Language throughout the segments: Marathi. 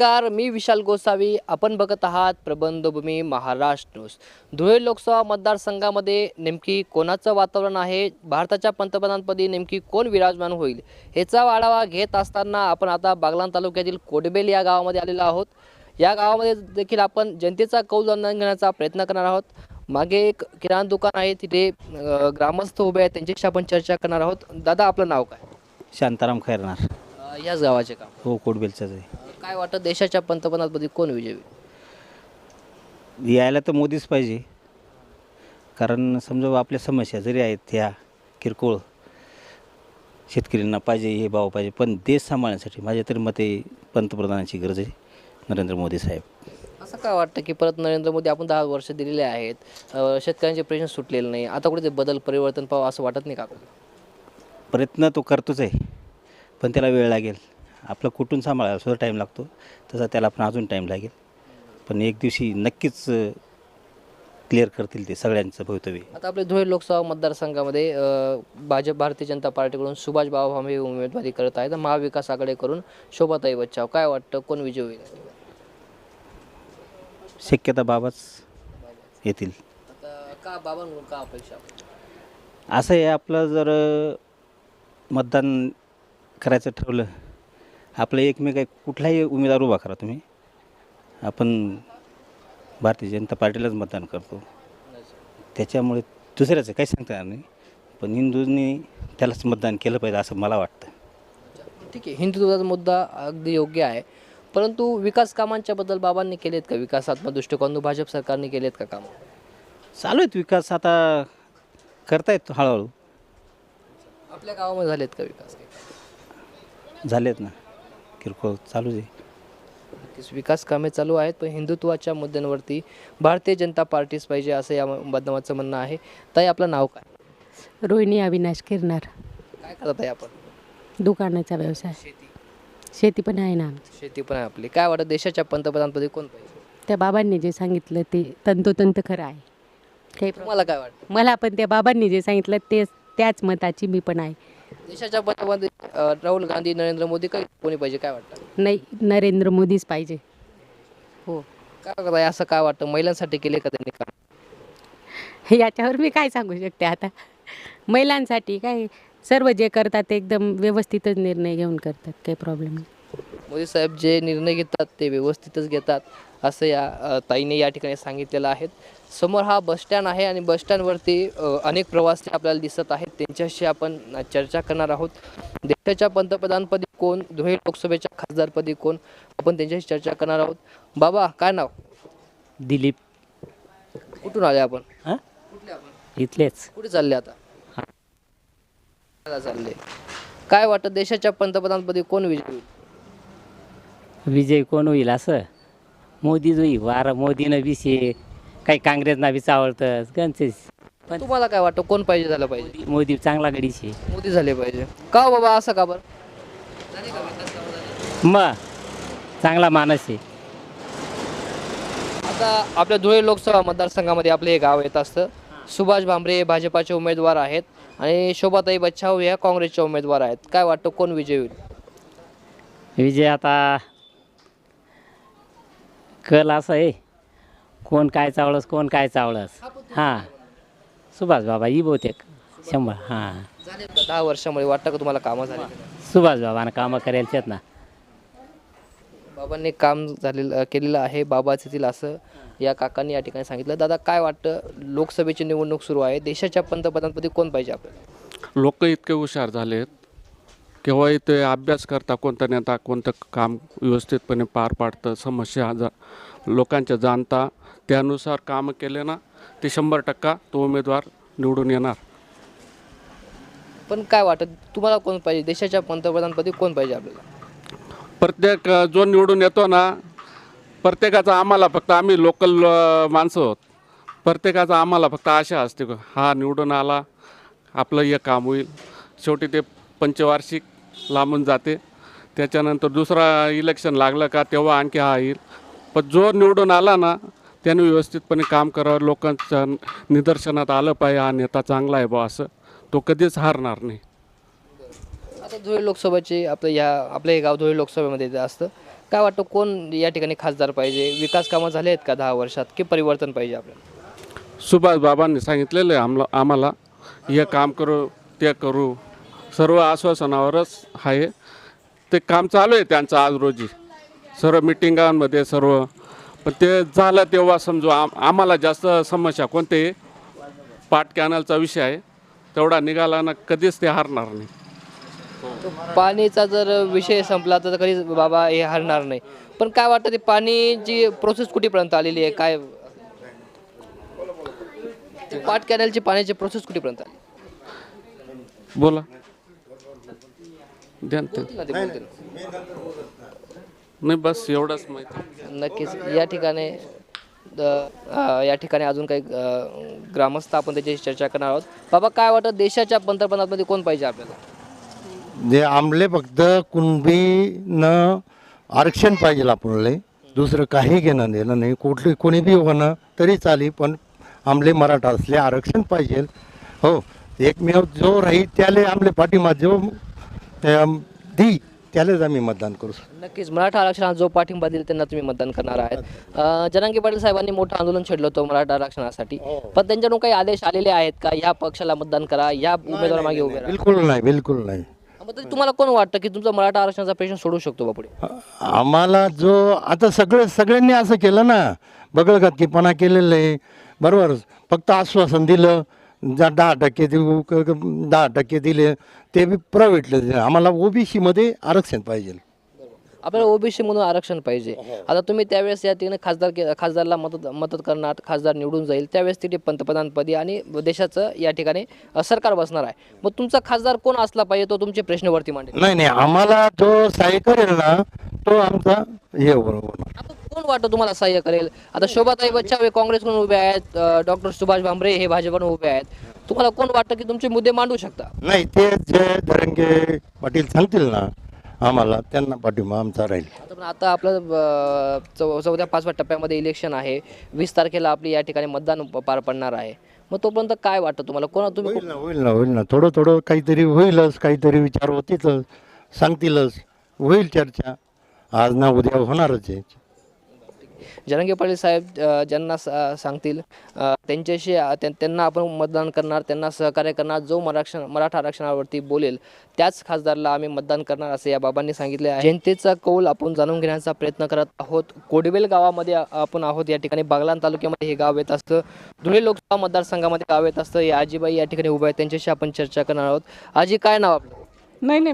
नमस्कार मी विशाल गोसावी. आपण बघत आहात प्रबंधभूमी महाराष्ट्र न्यूज. धुळे लोकसभा मतदारसंघामध्ये नेमकी कोणाचं वातावरण आहे? भारताच्या पंतप्रधानपदी नेमकी कोण विराजमान होईल? ह्याचा आढावा घेत असताना आपण आता बागलाण तालुक्यातील कोडबेल या गावामध्ये आलेलो आहोत. या गावामध्ये देखील आपण जनतेचा कौल जाणून घेण्याचा प्रयत्न करणार आहोत. मागे एक किराणा दुकान आहे तिथे ग्रामस्थ उभे आहेत त्यांच्याशी आपण चर्चा करणार आहोत. दादा आपलं नाव काय? शांताराम खैरनार. अ, याच गावाचे काम हो कोडबेलचाच आहे. काय वाटतं देशाच्या पंतप्रधानपदी कोण विजयी होईल? यायला तर मोदीच पाहिजे कारण समजा आपल्या समस्या जरी आहेत त्या किरकोळ शेतकऱ्यांना पाहिजे हे भाव पाहिजे पण देश सांभाळण्यासाठी माझ्या तरी मते पंतप्रधानाची गरज आहे नरेंद्र मोदी साहेब असं काय वाटतं की परत नरेंद्र मोदी आपण दहा वर्ष दिलेले आहेत अ, शेतकऱ्यांचे प्रश्न सुटलेले नाही आता कुठे ते बदल परिवर्तन पाहावं असं वाटत नाही का आपल्याला? प्रयत्न तो करतोच आहे पण त्याला वेळ लागेल आपलं कुठून सांभाळायला सुद्धा टाईम लागतो. तसा त्याला पण अजून टाईम लागेल. पण एक दिवशी नक्कीच क्लिअर करतील ते सगळ्यांचं भवितव्य. आता आपले धुळे लोकसभा मतदारसंघामध्ये भाजप भारतीय जनता पार्टीकडून सुभाष बाबा भांबे उमेदवारी करत आहेत. महाविकास आघाडीकडून शोभाताई बच्चाव काय वाटतं? कोण विजय होईल? शक्यता बाबाच येतील. आता का बाबांकडून का अपेक्षा? असं आहे आपलं जर मतदान करायचं ठरवलं आपलं एकमेक एक कुठलाही उमेदवार उभा करा तुम्ही. आपण भारतीय जनता पार्टीलाच मतदान करतो. त्याच्यामुळे दुसऱ्याचं काही सांगता येणार नाही पण हिंदूंनी त्यालाच मतदान केलं पाहिजे असं मला वाटतं. ठीक आहे हिंदुत्वाचा मुद्दा अगदी योग्य आहे. परंतु विकास कामांच्या बद्दल बाबांनी केलेत का विकासात्मक दृष्टिकोन भाजप सरकारने केलेत का काम? चालू आहेत विकास आता करतायत हळूहळू. आपल्या गावामध्ये झालेत का विकास झालेत ना. किरकोळ चालूच आहे नक्कीच विकास कामे चालू आहेत पण हिंदुत्वाच्या मुद्द्यांवरती भारतीय जनता पार्टीच पाहिजे असं या बदनामाचं म्हणणं आहे. ताई आपलं नाव काय? रोहिणी अविनाश किरणार काय करत आहे आपण? दुकानाचा व्यवसाय. शेती. शेती पण आहे ना आमची. शेती पण आहे आपली. काय वाटतं देशाच्या पंतप्रधानपदी कोण पाहिजे? त्या बाबांनी जे सांगितलं ते तंतोतंत खरं आहे. काही प्रॉब्लेम तुम्हाला काय वाटतं? मला पण त्या बाबांनी जे सांगितलं ते त्याच मताची मी पण आहे. देशाच्या अं, राहुल गांधी नरेंद्र मोदी काय कोणी पाहिजे काय वाटतं? नाही नरेंद्र मोदीच पाहिजे. हो. काय करत आहे असं काय वाटतं? महिलांसाठी केले का त्यांनी काम? याच्यावर मी काय सांगू शकते आता? महिलांसाठी काय सर्व जे करतात ते एकदम व्यवस्थितच निर्णय घेऊन करतात काही प्रॉब्लेम नाही. मोदी साहेब जे निर्णय घेतात ते व्यवस्थितच घेतात असं या ताईने या ठिकाणी सांगितलेलं आहे. समोर हा बसस्टँड आहे आणि बसस्टँडवरती अनेक प्रवासी आपल्याला दिसत आहेत. त्यांच्याशी आपण चर्चा करणार आहोत. देशाच्या पंतप्रधानपदी कोण? धुळे लोकसभेच्या खासदारपदी कोण? आपण त्यांच्याशी चर्चा करणार आहोत. बाबा काय नाव? दिलीप. कुठून आले आपण? हां? कुठले आपण? इथलेच. कुठे चालले आता? चालले? काय वाटतं देशाच्या पंतप्रधानपदी कोण विजयी होईल? विजय कोण होईल असं? मोदीच होईल. वारा मोदीनं विषय काही काँग्रेसना बी चावळतं. गणचेच पण तुम्हाला काय वाटतं कोण पाहिजे झालं पाहिजे? मोदी चांगला गडीचे मोदी झाले पाहिजे. का हो बाबा असं का बरं? मग चांगला माणूस आहे. आता आपल्या धुळे लोकसभा मतदारसंघामध्ये आपले हे गाव येत असतं. सुभाष भामरे हे भाजपाचे उमेदवार आहेत. आणि शोभाताई बच्छाव ह्या काँग्रेसच्या उमेदवार आहेत. काय वाटतं कोण विजय होईल? विजय आता कल असं आहे. कोण काय चावळस कोण काय चावळस हां. सुभाष बाबा ही बहुतेक. शंभर हां. दहा वर्षामध्ये वाटतं का तुम्हाला कामं झाले? सुभाष बाबानं कामं करायला आहेत ना. बाबांनी काम झालेलं केलेलं आहे बाबाच येथील असं या काकांनी या ठिकाणी सांगितलं. दादा काय वाटतं? लोकसभेची निवडणूक सुरू आहे. देशाच्या पंतप्रधानपदी कोण पाहिजे आपल्याला? लोक इतके हुशार झालेत. केव्हाही ते अभ्यास करता कोणता नेता कोणतं काम व्यवस्थितपणे पार पाडतं समस्या जा लोकांच्या जाणता त्यानुसार कामं केले ना ते शंभर टक्का तो उमेदवार निवडून येणार. पण काय वाटतं तुम्हाला कोण पाहिजे देशाच्या पंतप्रधानपदी कोण पाहिजे आपल्याला? प्रत्येक अ, जो निवडून येतो ना प्रत्येकाचा आम्हाला फक्त आम्ही लोकल माणसं आहोत. प्रत्येकाचा आम्हाला फक्त आशा असते. हा निवडून आला आपलं हे काम होईल. शेवटी ते पंचवार्षिक लांबून जाते. त्याच्यानंतर दुसरा इलेक्शन लागलं का तेव्हा आणखी हा येईल. पण जो निवडून आला ना त्याने व्यवस्थितपणे काम करावं लोकांच्या निदर्शनात आलं पाहिजे हा नेता चांगला आहे बा असं. तो कधीच हारणार नाही. आता धुळे लोकसभेचे आपलं या आपलं हे गाव धुळे लोकसभेमध्ये असतं काय वाटतं कोण या ठिकाणी खासदार पाहिजे? विकास कामं झाले आहेत का दहा वर्षात? की परिवर्तन पाहिजे आपल्याला? सुभाष बाबांनी सांगितलेलं आहे आम्हाला आम्हाला हे काम करू ते करू. सर्व आश्वासनावरच आहे. ते काम चालू आहे त्यांचं आज रोजी. सर्व मिटिंगांमध्ये सर्व. पण ते झालं तेव्हा समजू आम आम्हाला जास्त समस्या कोणते? पाट कॅनलचा विषय आहे. तेवढा निघाला ना कधीच ते हारणार नाही. पाणीचा जर विषय संपला तर कधीच बाबा हे हरणार नाही. पण काय वाटतं ते पाणीची प्रोसेस कुठेपर्यंत आलेली आहे? काय पाट कॅनलची पाण्याची प्रोसेस कुठेपर्यंत आली? बोला द्या ना ते. बोलतील ना ते बोलतील. नाही? बस एवढंच माहिती. नक्कीच या ठिकाणी या ठिकाणी अजून काही ग्रामस्थ आपण त्याच्याशी चर्चा करणार आहोत. बाबा काय वाटतं देशाच्या पंतप्रधानामध्ये कोण पाहिजे आपल्याला? जे आमले फक्त कुणबीनं आरक्षण पाहिजे आपल्याला दुसरं काही घेणं देणं नाही. कुठले कोणी बी होणं तरी चालेल पण आमले मराठा असले आरक्षण पाहिजे. हो एकमेव जो राहील त्याले आमले पाठिंबा जो दी त्यालाच आम्ही मतदान करू नक्कीच. मराठा आरक्षणात जो पाठिंबा दिला त्यांना तुम्ही मतदान करणार आहेत. जनांगी पाटील साहेबांनी मोठं आंदोलन छेडलं होतं मराठा आरक्षणासाठी. पण त्यांच्याकडून काही आदेश आलेले आहेत का? या पक्षाला मतदान करा या उमेदवारा मागे उभे राहा. बिलकुल नाही बिलकुल नाही. मग तरी तुम्हाला कोण वाटतं की तुमचा मराठा आरक्षणाचा प्रश्न सोडू शकतो बा पुढे? आम्हाला जो आता सगळे सगळ्यांनी असं केलं ना बगळगतकीपणा केलेलं आहे. बरोबर. फक्त आश्वासन दिलं. जा दहा टक्के देऊ क- क- दहा टक्के दिले ते बी प्रायव्हेटले दिले. आम्हाला ओबीसीमध्ये आरक्षण पाहिजे. आपल्याला ओबीसी म्हणून आरक्षण पाहिजे. आता तुम्ही त्यावेळेस या ठिकाणी खासदार के- खासदारला मदत मदत करणार खासदार निवडून जाईल त्यावेळेस तिथे पंतप्रधानपदी आणि देशाचं या ठिकाणी अ, सरकार बसणार आहे. मग तुमचा खासदार कोण असला पाहिजे तो तुमचे प्रश्नवरती मांडेल. नाही नाही आम्हाला जो सहाय्य करेल ना तो आमचा हे आता कोण वाटतं तुम्हाला सहाय्य करेल? आता शोभाताई बच्चाव हे काँग्रेसकडून उभे आहेत डॉक्टर सुभाष भामरे हे भाजपकडून उभे आहेत. तुम्हाला कोण वाटतं की तुमचे मुद्दे मांडू शकता? नाही ते जे धरंगे पाटील सांगतील ना आम्हाला त्यांना पाठिंबा आमचा राहील. आता आपलं चौ चौथ्या पाचव्या टप्प्यामध्ये इलेक्शन आहे. वीस तारखेला आपली या ठिकाणी मतदान पार पडणार आहे. मग तोपर्यंत काय वाटतं तुम्हाला? कोणा तुम्ही होईल ना होईल ना होईल ना. थोडं थोडं काहीतरी होईलच काहीतरी विचार होतीलच सांगतीलच. होईल चर्चा. आज ना उद्या होणारच आहे. जरंगे पाटील साहेब ज्यांना सा- सांगतील त्यांच्याशी त्यां- त्यांना आपण मतदान करणार त्यांना सहकार्य करणार जो मराक्षण मराठा आरक्षणावरती बोलेल त्याच खासदारला आम्ही मतदान करणार असे या बाबांनी सांगितले आहे. जनतेचा कौल आपण जाणून घेण्याचा प्रयत्न करत आहोत. कोडवेल गावामध्ये आपण आहोत या ठिकाणी. बागलान तालुक्यामध्ये हे गाव येत असतं. धुळे लोकसभा मतदारसंघामध्ये गाव येत असतं. हे आजीबाई या ठिकाणी उभं आहेत. त्यांच्याशी आपण चर्चा करणार आहोत. आजी काय नाव आपलं? नाही नाही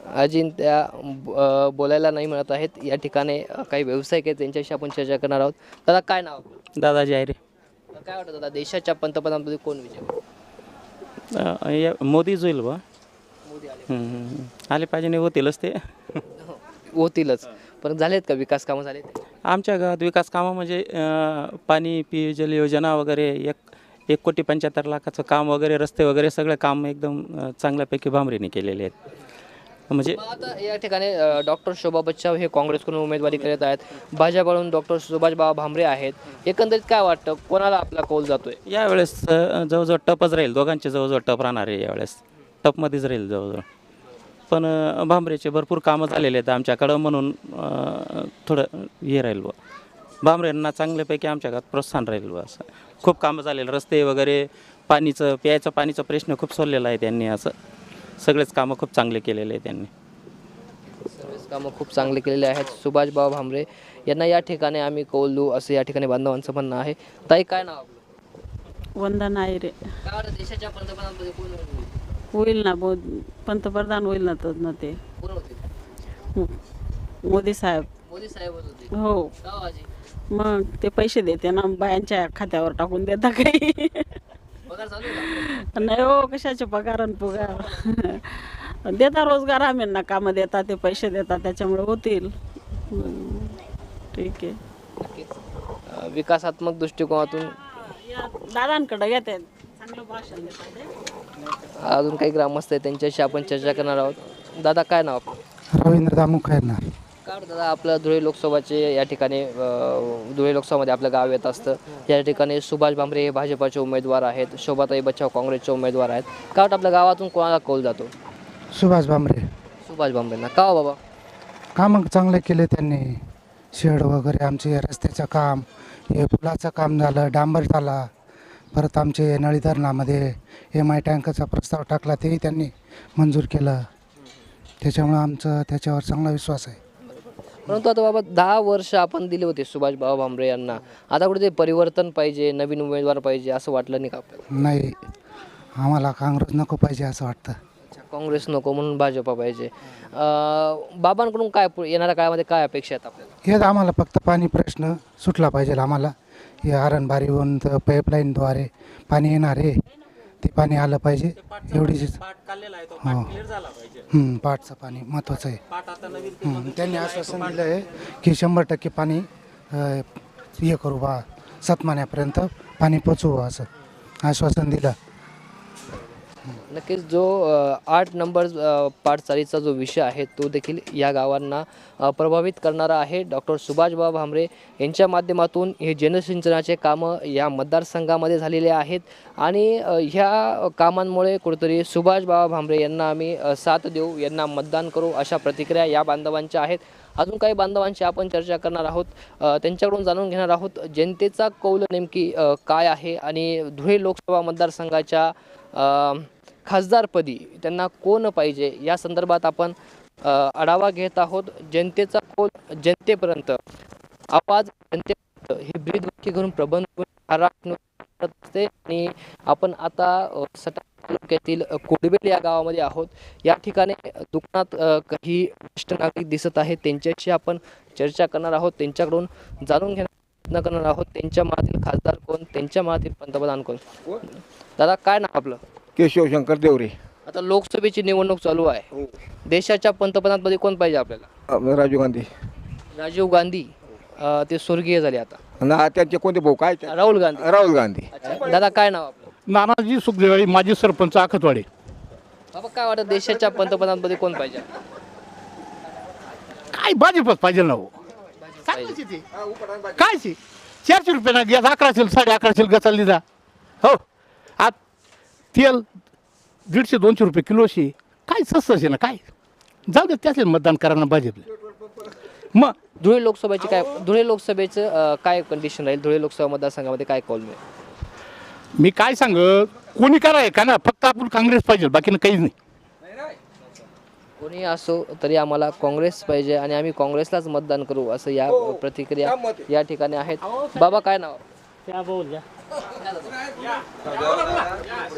मी अजिन त्या अ, बोलायला नाही म्हणत आहेत. या ठिकाणी काही व्यावसायिक आहेत त्यांच्याशी आपण चर्चा करणार आहोत. दादा काय नाव? दादाजी आहे रे काय वाटतं दादा देशाच्या पंतप्रधानपदी कोण विजय मोदीच होईल बा. मोदी आले. आले पाहिजे नाही होतीलच ते. होतीलच. पण झालेत का विकास कामं? झालेत? आमच्या गावात विकास कामं म्हणजे पाणी पेयजल योजना वगैरे एक एक कोटी पंच्याहत्तर लाखाचं काम वगैरे रस्ते वगैरे सगळे काम एकदम चांगल्यापैकी भामरीने केलेले आहेत. म्हणजे आता या ठिकाणी डॉक्टर शोभा बच्चाव हे काँग्रेसकडून उमेदवारी करत आहेत. भाजपकडून डॉक्टर सुभाष बाबा भामरे आहेत. एकंदरीत काय वाटतं? कोणाला आपला कौल जातोय? यावेळेस जवळजवळ टपच राहील. दोघांचे जवळजवळ टप राहणार आहे यावेळेस. टपमध्येच राहील जवळजवळ. पण अं, भामरेचे भरपूर कामं झालेले आहेत आमच्याकडं म्हणून थोडं हे राहील बुवा. भामरेंना चांगल्यापैकी आमच्या गावात प्रोत्साहन राहील बुवा असं. खूप कामं झालेलं. रस्ते वगैरे पाणीचं प्यायचं पाणीचा प्रश्न खूप सोडलेला आहे त्यांनी असं. सगळेच कामं खूप चांगले केलेले आहे त्यांनी. सर्वच कामं खूप चांगले केलेले आहेत. सुभाष बाबा भामरे यांना या ठिकाणी आम्ही कौल असं या ठिकाणी बांधवांचं म्हणणं आहे. ताई काय नाव आपलं? वंदना आहे रे काय वाटतं देशाच्या पंतप्रधानपदी कोण होईल? होईल ना पंतप्रधान होईल ना तर ना ते. कोण मोदी साहेब. मोदी साहेबच होते. हो. का आजी मग ते पैसे देते ना बायांच्या खात्यावर टाकून देता काही. पगार चालू आहे का? नाही हो कशाचे पगार आणि पगार देता रोजगार आम्ही ना कामं देतात ते पैसे देतात त्याच्यामुळे होतील. ठीक आहे. अ, विकासात्मक दृष्टिकोनातून या दादांकडे घेते चांगलं भाषण देतात ते. अजून काही ग्रामस्थ आहेत त्यांच्याशी आपण चर्चा करणार आहोत दादा काय नाव आपलं रवींद्र दामुक आहे ना काय वाटतं दादा आपलं धुळे लोकसभाचे या ठिकाणी अ, धुळे लोकसभामध्ये आपलं गाव येत असतं. या ठिकाणी सुभाष भामरे हे भाजपाचे उमेदवार आहेत शोभाताई बच्चाव काँग्रेसचे उमेदवार आहेत. काय वाटतं आपल्या गावातून कोणाला कौल जातो? सुभाष भामरे. सुभाष भामरेंना. का हो बाबा? कामं चांगले केले त्यांनी. शेड वगैरे आमचे रस्त्याचं काम हे पुलाचं काम झालं डांबर झाला. परत आमचे नळी धरणामध्ये एम आय टँकचा प्रस्ताव टाकला तेही त्यांनी मंजूर केलं. त्याच्यामुळं आमचं त्याच्यावर चांगला विश्वास आहे. परंतु आता बाबा दहा वर्ष आपण दिले होते सुभाष बाबा भामरे यांना. आता कुठे परिवर्तन पाहिजे नवीन उमेदवार पाहिजे असं वाटलं नाही का आपल्याला? नाही. आम्हाला काँग्रेस नको पाहिजे असं वाटतं. अच्छा, काँग्रेस नको म्हणून भाजपा पाहिजे. अं, बाबांकडून काय पु- येणाऱ्या काळामध्ये काय अपेक्षा आहेत आपल्याला? हेच आम्हाला फक्त पाणी प्रश्न सुटला पाहिजे आम्हाला. हे आरणबारीहून तर पाईपलाईनद्वारे पाणी येणार आहे. ते पाणी आलं पाहिजे. एवढीच हो. हं, पाटचं पाणी महत्त्वाचं आहे. हं, त्यांनी आश्वासन दिलं आहे की शंभर टक्के पाणी अ, हे करू बा सात महिन्यापर्यंत पाणी पोचवू असं. आश्वासन दिलं. नक्कीच जो आठ नंबर पाठचालीचा जो विषय आहे तो देखील या गावांना प्रभावित करणारा आहे. डॉक्टर सुभाषबाबा भामरे यांच्या माध्यमातून हे जनसिंचनाचे कामं या मतदारसंघामध्ये झालेले आहेत. आणि ह्या कामांमुळे कुठेतरी सुभाषबाबा भामरे यांना आम्ही साथ देऊ यांना मतदान करू अशा प्रतिक्रिया या बांधवांच्या आहेत. अजून काही बांधवांची आपण चर्चा करणार आहोत. त्यांच्याकडून जाणून घेणार आहोत जनतेचा कौल नेमकी काय आहे? आणि धुळे लोकसभा मतदारसंघाच्या खासदारपदी त्यांना कोण पाहिजे? या संदर्भात आपण आढावा घेत आहोत. जनतेचा कोल जनतेपर्यंत? आवाज जनतेपर्यंत. ही ब्रीदवाक्य घेऊन प्रबंध करून महाराष्ट्र असते आणि आपण आता सटा तालुक्यातील अ, कोडबेल या गावामध्ये आहोत. या ठिकाणी दुकानात काही ज्येष्ठ नागरिक दिसत आहेत. त्यांच्याशी आपण चर्चा करणार आहोत. त्यांच्याकडून जाणून घेण्याचा प्रयत्न करणार आहोत. त्यांच्या मनातील खासदार कोण? त्यांच्या मनातील पंतप्रधान कोण? दादा काय नाव आपलं? केशव शंकर देवरे. आता लोकसभेची निवडणूक चालू आहे. देशाच्या पंतप्रधानपदी कोण पाहिजे आपल्याला? अ, राजीव गांधी. राजीव गांधी अ, ते स्वर्गीय झाले आता. ना त्यांचे कोणते भाऊ? काय? ते? राहुल गांधी. राहुल गांधी. अच्छा. दादा काय नाव आपलं? नानाजी सुखदेवाळी माजी सरपंच आखतवाडी. बाबा काय वाटतं देशाच्या पंतप्रधानपदी कोण पाहिजे काय भाजपच पाहिजे ना हो. काय चारशे रुपये गॅस अकराशे साडे अकराशे गचाल जा हो. तेल दीडशे दोनशे रुपये किलोशी काय स्वस्त आहे ना काय? जाऊ दे त्याचे मतदान करा ना भाजपला मग धुळे लोकसभेची काय धुळे लोकसभेचं अ, काय कंडिशन राहील? धुळे लोकसभा मतदारसंघामध्ये काय कौल मिळेल? मी काय सांग कोणी कराय का ना फक्त आपण काँग्रेस पाहिजे बाकीनं काहीच नाही. कोणी असो तरी आम्हाला काँग्रेस पाहिजे आणि आम्ही काँग्रेसलाच मतदान करू असं या प्रतिक्रिया या ठिकाणी आहेत. बाबा काय नाव?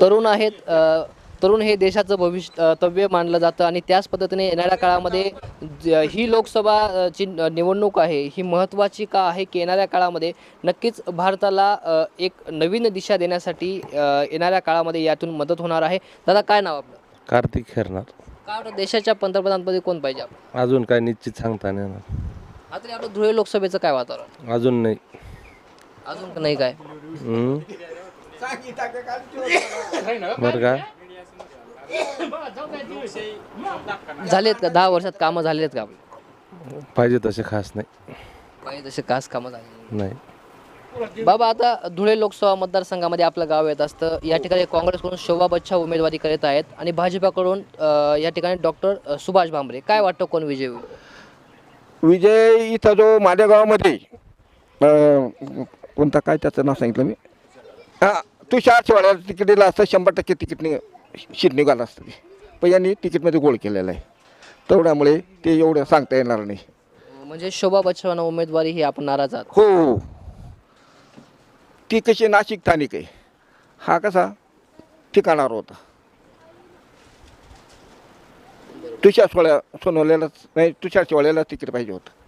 तरुण आहेत तरुण हे देशाचं भविष्यतव्य मानलं जातं आणि त्याच पद्धतीने येणाऱ्या काळामध्ये ही लोकसभा अ, ची न- निवडणूक आहे ही महत्त्वाची का आहे की येणाऱ्या काळामध्ये नक्कीच भारताला एक नवीन दिशा देण्यासाठी येणाऱ्या काळामध्ये यातून मदत होणार आहे. दादा काय नाव आपलं? कार्तिक खेरणार काय देशाच्या पंतप्रधानपदी कोण पाहिजे? अजून काय निश्चित सांगता नाही येणार. आता आपलं धुळे लोकसभेचं काय वातावरण? अजून नाही. अजून नाही काय. बरं का? झालेत का? दहा वर्षात कामं झालेत का आपले? पाहिजे तसे खास नाही. पाहिजे तसे कास कामं झाले नाही. बाबा आता धुळे लोकसभा मतदारसंघामध्ये आपलं गाव येत असतं. या ठिकाणी काँग्रेसकडून शोभा बच्छा उमेदवारी करत आहेत आणि भाजपाकडून अं, या ठिकाणी डॉक्टर सुभाष भामरे. काय वाटतं कोण विजय होईल? विजय इथं जो माझ्या गावामध्ये अ, कोणता काय त्याचं नाव सांगितलं मी? हां तुषार शिवाळ्याला तिकीट दिलं असतं शंभर टक्के तिकीट नि शीट निघालं असतं. ते पण यांनी तिकीटमध्ये गोळ केलेला आहे. तेवढ्यामुळे ते एवढं सांगता येणार नाही. म्हणजे शोभा बच्छावांना उमेदवारी ही आपण नाराज आहात. हो हो. ती कशी नाशिक स्थानिक आहे. हा कसा ठिकाणावर होता. तुषार सोळ्या सोनवल्यालाच नाही तुषार शिवाळ्याला तिकीट पाहिजे होतं.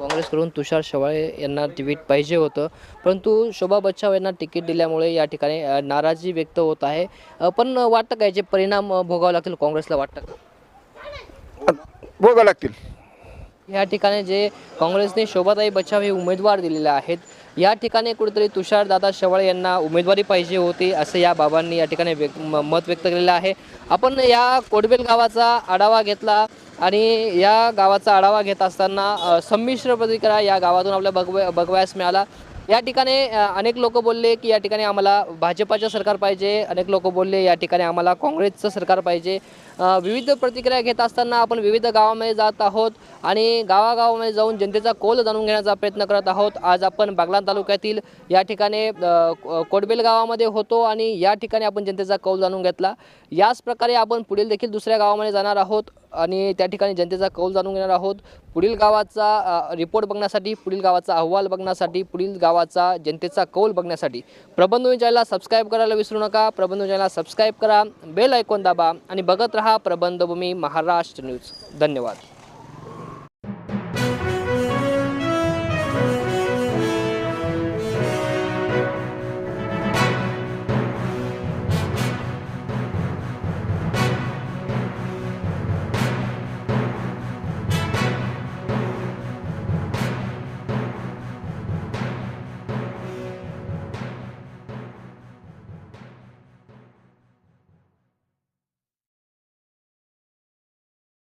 काँग्रेसकडून तुषार शेवाळे यांना तिकीट पाहिजे होतं. परंतु शोभा बच्छाव यांना तिकीट दिल्यामुळे या ठिकाणी नाराजी व्यक्त होत आहे. पण वाटतं काय? याचे परिणाम भोगावे लागतील काँग्रेसला वाटतं का? भोगा लागतील. या ठिकाणी जे काँग्रेसने शोभाताई बच्छाव हे उमेदवार दिलेले आहेत या ठिकाणी कुठेतरी तुषारदादा शेवाळे यांना उमेदवारी पाहिजे होती असं या बाबांनी या ठिकाणी मत व्यक्त केलेलं आहे. आपण या कोडबेल गावाचा आढावा घेतला. आणि या गावाचा आढावा घेत असताना संमिश्र प्रतिक्रिया या गावातून आपल्या बघव बघवायस मिळाला. या ठिकाणी अनेक लोक बोलले की या ठिकाणी आम्हाला भाजपाचं सरकार पाहिजे. अनेक लोक बोलले या ठिकाणी आम्हाला काँग्रेसचं सरकार पाहिजे. विविध प्रतिक्रिया घेत असताना आपण विविध गावामध्ये जात आहोत आणि गावागावामध्ये जाऊन जनतेचा कौल जाणून घेण्याचा प्रयत्न करत आहोत. आज आपण बागलाण तालुक्यातील या ठिकाणी कोडबेल गावामध्ये होतो आणि या ठिकाणी आपण जनतेचा कौल जाणून घेतला. याच प्रकारे आपण पुढील देखील दुसऱ्या गावामध्ये जाणार आहोत. आणि त्या ठिकाणी जनतेचा कौल जाणून घेणार आहोत. पुढील गावाचा रिपोर्ट बघण्यासाठी पुढील गावाचा अहवाल बघण्यासाठी पुढील गावाचा जनतेचा कौल बघण्यासाठी. प्रबंध चॅनलला सबस्क्राईब करायला विसरू नका. प्रबंध चॅनलला सबस्क्राईब करा. बेल ऐकून दाबा आणि बघत रहा प्रबंधभूमी महाराष्ट्र न्यूज धन्यवाद.